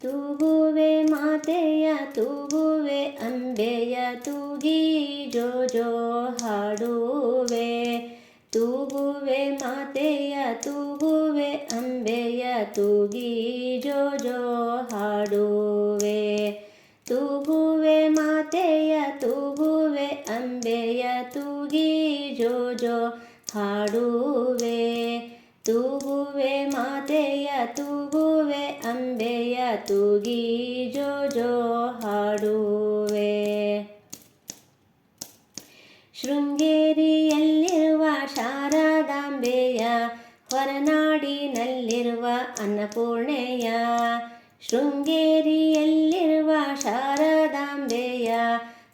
ತೂಗುವೆ ಮಾತೆಯ ತೂಗುವೆ, ಅಂಬೆಯ ತೂಗಿ ಜೋ ಜೋ ಹಾಡುವೆ. ತೂಗುವೆ ಮಾತೆಯ ತೂಗುವೆ, ಅಂಬೆಯ ತೂಗಿ ಜೋ ಜೋ ಹಾಡುವೆ. ತೂಗುವೆ ಮಾತೆಯ ತೂಗುವೆ, ಅಂಬೆಯ ತೂಗಿ ಜೋ ಜೋ ಹಾಡುವೆ. ತೂಗಿ ಜೋ ಜೋ ಹಾಡುವೆ. ಶೃಂಗೇರಿಯಲ್ಲಿರುವ ಶಾರದಾಂಬೆಯ ಹೊರನಾಡಿನಲ್ಲಿರುವ ಅನ್ನಪೂರ್ಣೆಯ ಶೃಂಗೇರಿಯಲ್ಲಿರುವ ಶಾರದಾಂಬೆಯ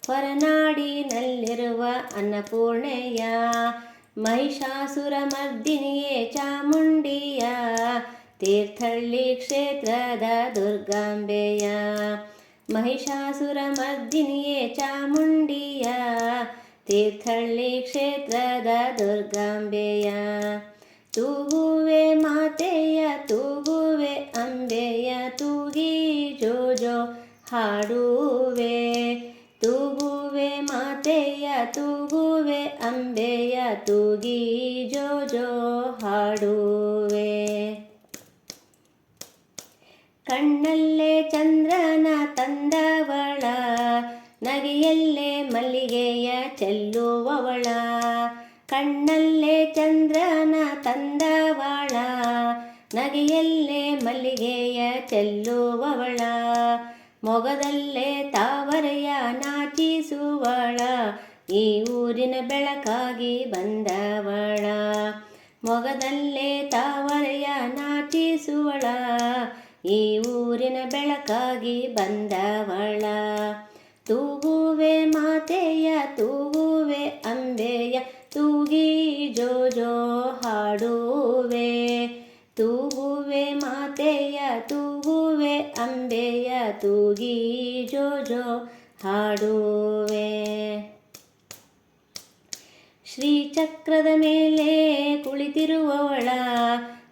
ಹೊರನಾಡಿನಲ್ಲಿರುವ ಅನ್ನಪೂರ್ಣೆಯ ಮಹಿಷಾಸುರ ಮರ್ದಿನಿಯೇ ಚಾಮುಂಡಿಯ ತೀರ್ಥಹಳ್ಳಿ ಕ್ಷೇತ್ರದ ದುರ್ಗಾಂಬೆಯ ಮಹಿಷಾಸುರ ಮರ್ದಿನಿಯೇ ಚಾಮುಂಡಿಯ, ತೀರ್ಥಹಳ್ಳಿ ಕ್ಷೇತ್ರದ ದುರ್ಗಾಂಬೆಯ. ತೂಗುವೆ ಮಾತೆಯ, ತೂಗುವೆ ಅಂಬೆಯ, ತೂಗಿ ಜೋ ಜೋ ಹಾಡುವೆ. ತೂಗುವೆ ಮಾತೆಯ, ತೂಗುವೆ ಅಂಬೆಯ, ತೂಗಿ ಜೋ ಜೋ ಹಾಡುವೆ. ಕಣ್ಣಲ್ಲೇ ಚಂದ್ರನ ತಂದವಳ, ನಗೆಯಲ್ಲೇ ಮಲ್ಲಿಗೆಯ ಚೆಲ್ಲುವವಳ. ಕಣ್ಣಲ್ಲೇ ಚಂದ್ರನ ತಂದವಳ, ನಗೆಯಲ್ಲೇ ಮಲ್ಲಿಗೆಯ ಚೆಲ್ಲುವವಳ. ಮೊಗದಲ್ಲೇ ತಾವರೆಯ ನಾಚಿಸುವಳ, ಈ ಊರಿನ ಬೆಳಕಾಗಿ ಬಂದವಳ. ಮೊಗದಲ್ಲೇ ತಾವರೆಯ ನಾಚಿಸುವಳ ಈ ಊರಿನ ಬೆಳಕಾಗಿ ಬಂದವಳ. ತೂಗುವೆ ಮಾತೆಯ, ತೂಗುವೆ ಅಂಬೆಯ, ತೂಗಿ ಜೋ ಜೋ ಹಾಡುವೆ. ತೂಗುವೆ ಮಾತೆಯ, ತೂಗುವೆ ಅಂಬೆಯ, ತೂಗಿ ಜೋ ಜೋ ಹಾಡುವೆ. ಶ್ರೀಚಕ್ರದ ಮೇಲೆ ಕುಳಿತಿರುವವಳ.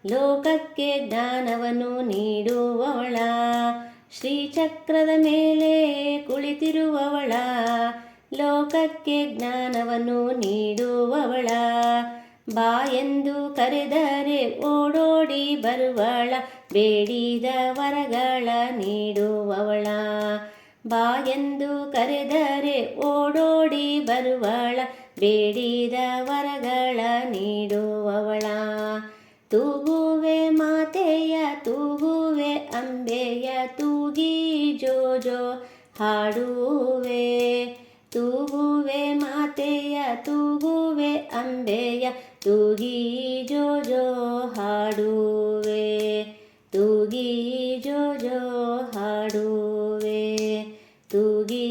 ಲೋಕಕ್ಕೆ ಜ್ಞಾನವನ್ನು ನೀಡುವವಳ, ಶ್ರೀಚಕ್ರದ ಮೇಲೆ ಕುಳಿತಿರುವವಳ, ಲೋಕಕ್ಕೆ ಜ್ಞಾನವನ್ನು ನೀಡುವವಳ. ಬಾ ಎಂದು ಕರೆದರೆ ಓಡೋಡಿ ಬರುವಳ, ಬೇಡಿದ ವರಗಳ ನೀಡುವವಳ. ಬಾ ಎಂದು ಕರೆದರೆ ಓಡೋಡಿ ಬರುವಳ, ಬೇಡಿದ ವರಗಳ ನೀಡುವವಳ. ತೂಗುವೆ ಮಾತೆಯ ತೂಗುವೆ ಅಂಬೆಯ ತೂಗಿ ಜೋಜೋ ಹಾಡುವೆ ತೂಗುವೆ ಮಾತೆಯ ತೂಗುವೆ ಅಂಬೆಯ ತೂಗಿ ಜೋಜೋ ಹಾಡುವೆ ತೂಗಿ ಜೋಜೋ ಹಾಡುವೆ ತೂಗಿ